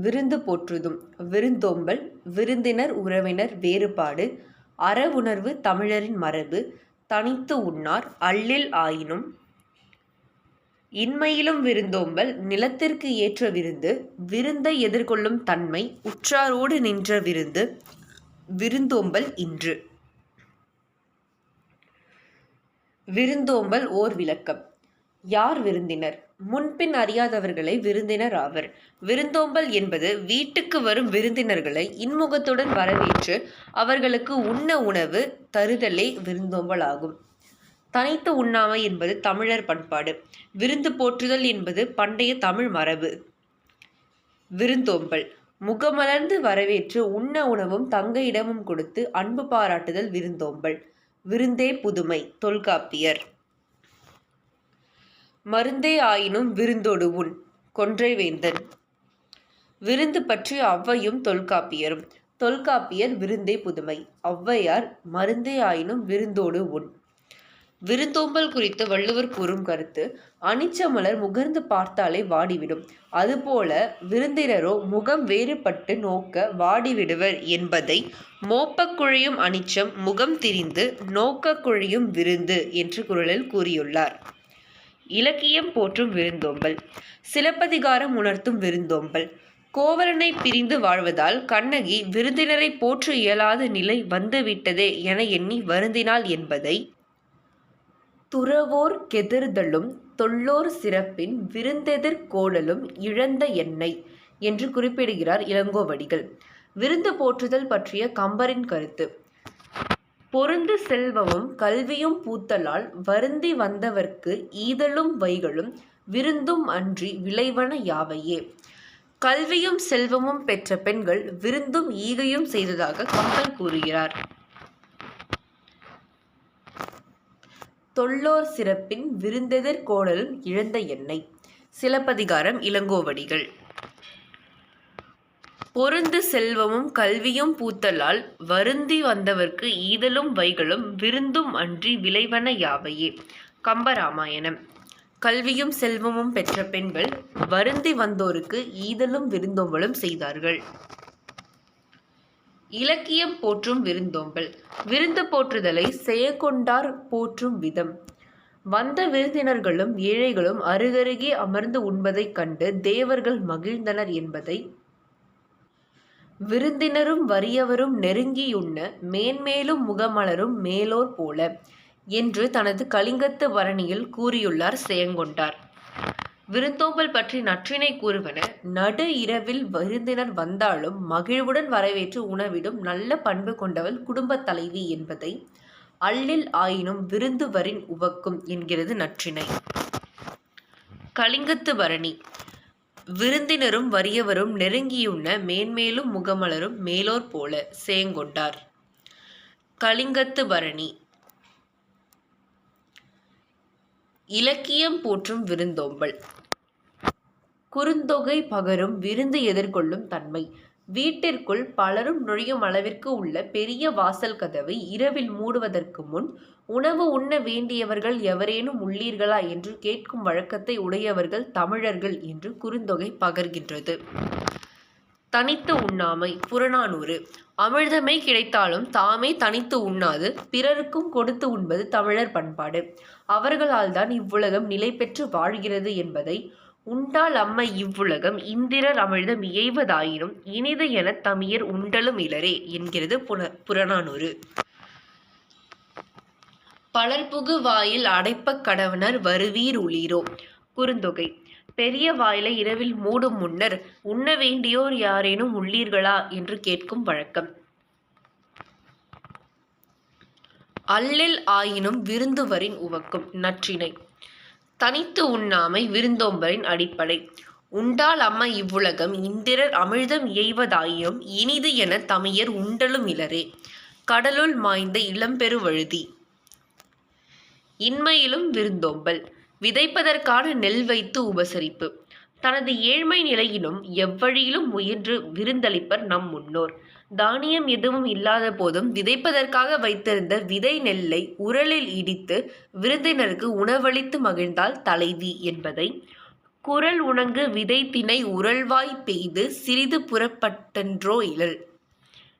விருந்து போற்றுதும். விருந்தோம்பல் விருந்தினர் உறவினர் வேறுபாடு அறவுணர்வு தமிழரின் மரபு தனித்து உண்ணார் அள்ளில் ஆயினும். இன்மையிலும் விருந்தோம்பல் நிலத்திற்கு ஏற்ற விருந்து விருந்தை எதிர்கொள்ளும் தன்மை உற்றாரோடு நின்ற விருந்து விருந்தோம்பல் இன்று. விருந்தோம்பல் ஓர் விளக்கம். யார் விருந்தினர்? முன்பின் அறியாதவர்களை விருந்தினர் ஆவர். விருந்தோம்பல் என்பது வீட்டுக்கு வரும் விருந்தினர்களை இன்முகத்துடன் வரவேற்று அவர்களுக்கு உண்ண உணவு தருதலே விருந்தோம்பல் ஆகும். தனித்து உண்ணாமை என்பது தமிழர் பண்பாடு. விருந்து போற்றுதல் என்பது பண்டைய தமிழ் மரபு. விருந்தோம்பல். முகமலர்ந்து வரவேற்று உண்ண உணவும் தங்க இடமும் கொடுத்து அன்பு பாராட்டுதல் விருந்தோம்பல். விருந்தே புதுமை. தொல்காப்பியர். மருந்தே ஆயினும் விருந்தோடு உண் கொன்றை வேந்தன் விருந்து பற்றி ஔவையும் தொல்காப்பியரும். தொல்காப்பியர் விருந்தே புதுமை. ஔவையார் மருந்தே ஆயினும் விருந்தோடு உண் விருந்தோம்பல் குறித்து வள்ளுவர் கூறும் கருத்து அனிச்சமலர் முகர்ந்து பார்த்தாலே வாடிவிடும். அதுபோல விருந்தினரோ முகம் வேறுபட்டு நோக்க வாடிவிடுவர் என்பதை மோப்பக் குழையும் அனிச்சம் முகம் திரிந்து நோக்கக் குழையும் விருந்து என்று குரலில் கூறியுள்ளார். இலக்கியம் போற்றும் விருந்தோம்பல் சிலப்பதிகாரம் உணர்த்தும் விருந்தோம்பல். கோவலனை பிரிந்து வாழ்வதால் கண்ணகி விருந்தினரை போற்று இயலாத நிலை வந்துவிட்டதே என எண்ணி வருந்தினாள் என்பதை துறவோர் கெதிர்தலும் தொல்லோர் சிறப்பின் விருந்தெதிர் கோடலும் இழந்த எண்ணெய் என்று குறிப்பிடுகிறார் இளங்கோவடிகள். விருந்து போற்றுதல் பற்றிய கம்பரின் கருத்து. பொருந்து செல்வமும் கல்வியும் பூத்தலால் வருந்தி வந்தவர்க்கு ஈதலும் வைகளும் விருந்தும் அன்றி விளைவன யாவையே. கல்வியும் செல்வமும் பெற்ற பெண்கள் விருந்தும் ஈகையும் செய்ததாக கம்பல் கூறுகிறார். தொல்லோர் சிறப்பின் விருந்தெதிர் கோடலும் இழந்த எண்ணெய். சிலப்பதிகாரம் இளங்கோவடிகள். பொருந்து செல்வமும் கல்வியும் பூத்தலால் வருந்தி வந்தவர்க்கு ஈதலும் வைகளும் விருந்தும் அன்றி விளைவன யாவையே? கம்பராமாயணம். கல்வியும் செல்வமும் பெற்ற பெண்கள் வருந்தி வந்தோருக்கு ஈதலும் விருந்தோம்பலும் செய்தார்கள். இலக்கியம் போற்றும் விருந்தோம்பல். விருந்து போற்றுதலை செயற்கொண்டார் போற்றும் விதம். வந்த விருந்தினர்களும் ஏழைகளும் அருகருகே அமர்ந்து உண்பதைக் கண்டு தேவர்கள் மகிழ்ந்தனர் என்பதை விருந்தினரும் வறியவரும் நெருங்கியுண்ண மேன்மேலும் முகமலரும் மேலோர் போல என்று தனது கலிங்கத்து பரணியில் கூறியுள்ளார் செயங்கொண்டார். விருந்தோம்பல் பற்றி நற்றினை கூறுவன நடு இரவில் விருந்தினர் வந்தாலும் மகிழ்வுடன் வரவேற்று உணவிடும் நல்ல பண்பு கொண்டவள் குடும்பத் தலைவி என்பதை அள்ளில் ஆயினும் விருந்துவரின் உவக்கும் என்கிறது நற்றினை. கலிங்கத்து பரணி விருந்தினரும் வறியவரும் நெருங்கியுண்ண மேன்மேலும் முகமலரும் மேலோர் போல சேங்கொண்டார். கலிங்கத்து பரணி. இலக்கியம் போற்றும் விருந்தோம்பல். குறுந்தொகை பகரும் விருந்து எதிர்கொள்ளும் தன்மை. வீட்டிற்குள் பலரும் நுழையும் அளவிற்கு உள்ள பெரிய வாசல் கதவை இரவில் மூடுவதற்கு முன் உணவு உண்ண வேண்டியவர்கள் எவரேனும் உள்ளீர்களா? என்று கேட்கும் வழக்கத்தை உடையவர்கள் தமிழர்கள் என்று குறுந்தொகை பகர்கின்றது. தனித்து உண்ணாமை புறநானூறு. அமிழ்தமே கிடைத்தாலும் தாமே தனித்து உண்ணாது பிறருக்கும் கொடுத்து உண்பது தமிழர் பண்பாடு. அவர்களால் தான் இவ்வுலகம் நிலை பெற்று வாழ்கிறது என்பதை உண்டால் அம்மை இவ்வுலகம் இந்திரர் அமிழ்தம் இயைவதாயினும் இனிது எனத் தமியர் உண்டலும் இலரே என்கிறது புன புறநானூறு. பலர்புகு வாயில் அடைப்பக் கடவனர் வருவீர் உளீரோ. குறுந்தொகை. பெரிய வாயிலை இரவில் மூடும் முன்னர் உண்ண வேண்டியோர் யாரேனும் உள்ளீர்களா என்று கேட்கும் வழக்கம். அல்லில் ஆயினும் விருந்துவரின் உவக்கும் நற்றினை. தனித்து உண்ணாமை விருந்தோம்பரின் அடிப்படை. உண்டால் அம்ம இவ்வுலகம் இந்திரர் அமிழ்தம் இயைவதாயினும் இனிது என தமையர் உண்டலும் இலரே. கடலுள் மாய்ந்த இளம்பெருவழுதி இன்மையிலும் விருந்தோம்பல். விதைப்பதற்கான நெல் வைத்து உபசரிப்பு. தனது ஏழ்மை நிலையிலும் எவ்வழியிலும் முயன்று விருந்தளிப்பர் நம் முன்னோர். தானியம் எதுவும் இல்லாத போதும் விதைப்பதற்காக வைத்திருந்த விதை நெல்லை உரலில் இடித்து விருந்தினருக்கு உணவளித்து மகிழ்ந்தால் தலைவி என்பதை. குரல் உணங்கு விதை திணை உரல்வாய் பெய்து சிறிது புறப்பட்டன்றோ இழல்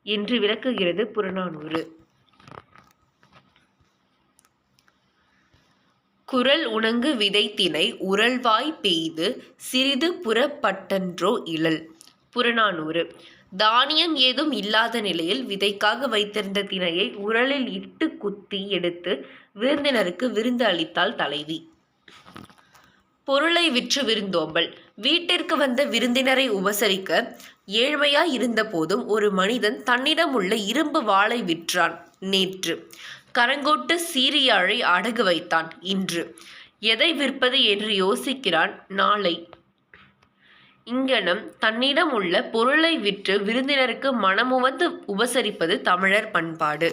என்று விளக்குகிறது புறநானூறு. குரல் உணங்கு விதைத்தினை உரல்வாய் பெய்து சிறிது புறப்பட்டன்றோ இழல். புறநானூறு. தானியம் ஏதும் இல்லாத நிலையில் விதைக்காக வைத்திருந்த திணையை உரலில் இட்டு குத்தி எடுத்து விருந்தினருக்கு விருந்து அளித்தாள் தலைவி. பொருளை விற்று விருந்தோம்பல். வீட்டிற்கு வந்த விருந்தினரை உபசரிக்க ஏழ்மையாய் இருந்த போதும் ஒரு மனிதன் தன்னிடம் உள்ள இரும்பு வாளை விற்றான். நேற்று கரங்கோட்டு சீரியாழை அடகு வைத்தான் இன்று. எதை விற்பது என்று யோசிக்கிறான் நாளை. இங்கனம் தன்னிடம் உள்ள பொருளை விற்று விருந்தினருக்கு மனமுவந்து உபசரிப்பது தமிழர் பண்பாடு.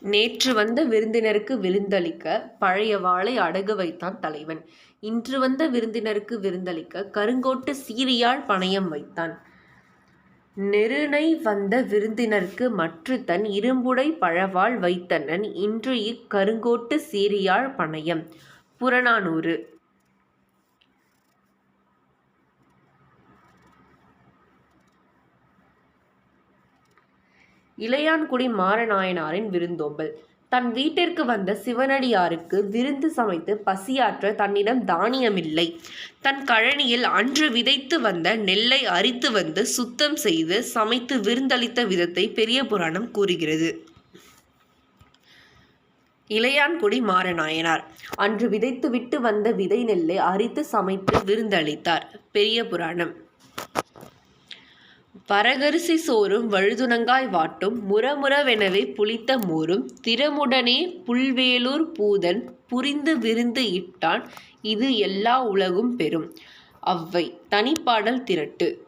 நேற்று வந்த விருந்தினருக்கு விருந்தளிக்க பழைய வாளை அடகு வைத்தான் தலைவன். இன்று வந்த விருந்தினருக்கு விருந்தளிக்க கருங்கோட்டு சீரியாழ் பணயம் வைத்தான். நெருணை வந்த விருந்தினருக்கு மற்று தன் இரும்புடை பழவாள் வைத்தனன். இன்று இக்கருங்கோட்டு சீரியாழ் பணயம். புறநானூறு. இளையான்குடி மாறநாயனாரின் விருந்தோம்பல். தன் வீட்டிற்கு வந்த சிவனடியாருக்கு விருந்து சமைத்து பசியாற்ற தன்னிடம் தானியமில்லை. தன் கழனியில் அன்று விதைத்து வந்த நெல்லை அரித்து வந்து சுத்தம் செய்து சமைத்து விருந்தளித்த விதத்தை பெரிய புராணம் கூறுகிறது. இளையான்குடி மாறநாயனார் அன்று விதைத்து விட்டு வந்த விதை நெல்லை அரித்து சமைத்து விருந்தளித்தார். பெரிய புராணம். வரகரிசி சோறும் வழுதுணங்காய் வாட்டும் முரமுரவெனவே புளித்த மோரும் திறமுடனே புல்வேலூர் பூதன் புரிந்து விருந்து இட்டான். இது எல்லா உலகும் பெறும். அவ்வை தனிப்பாடல் திரட்டு.